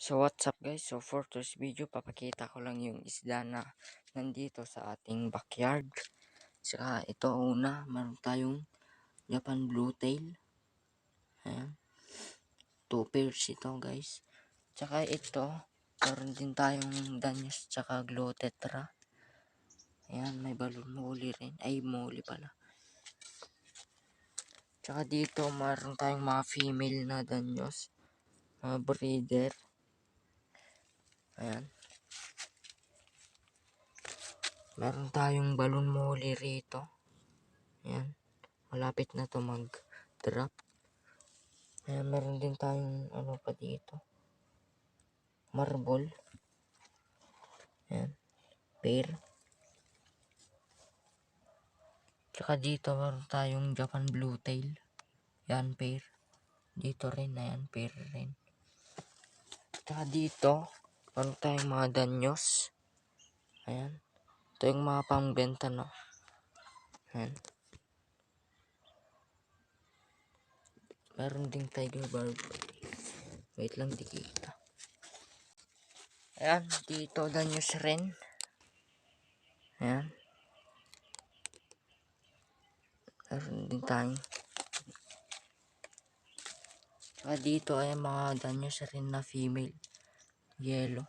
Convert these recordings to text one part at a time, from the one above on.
So what's up guys? So for today's video, papakita ko lang yung isda na nandito sa ating backyard. Saka ito una, meron tayong Japan Blue Tail. Ayan. Two pairs ito guys. Tsaka ito, meron din tayong Danyos tsaka Glow Tetra. Ayan, may balon muli rin. Ay, muli pala. Tsaka dito, meron tayong mga female na Danyos. Mga breeder. Ayan. Meron tayong balon muli rito. Ayan. Malapit na to mag-drop. Ayan, meron din tayong ano pa dito. Marble. Ayan. Pair. Tsaka dito meron tayong Japan Blue Tail. Yan, pair. Dito rin, ayan, pair rin. Tsaka dito, meron tayong mga danyos. Ayan. Ito yung mga pangbenta, no? Ayan. Meron ding tiger barb. Wait lang, di kita. Ayan, dito danyos rin. Ayan. Meron din tayong Saka dito ay mga danyos rin na female. Yellow.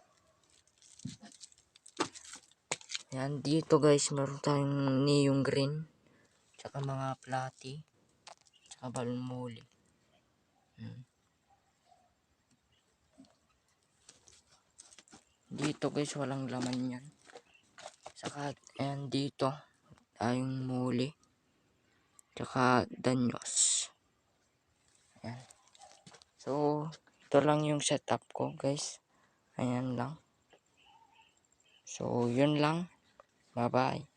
Yan, dito guys, meron tayong neon green. Tsaka mga platy. Tsaka balon muli. Hmm. Dito guys, walang laman yan. Saka, ayan dito, tayong muli. Tsaka danyos. Ayan. So, ito lang yung setup ko guys. Ayan lang. So, yun lang. Bye-bye.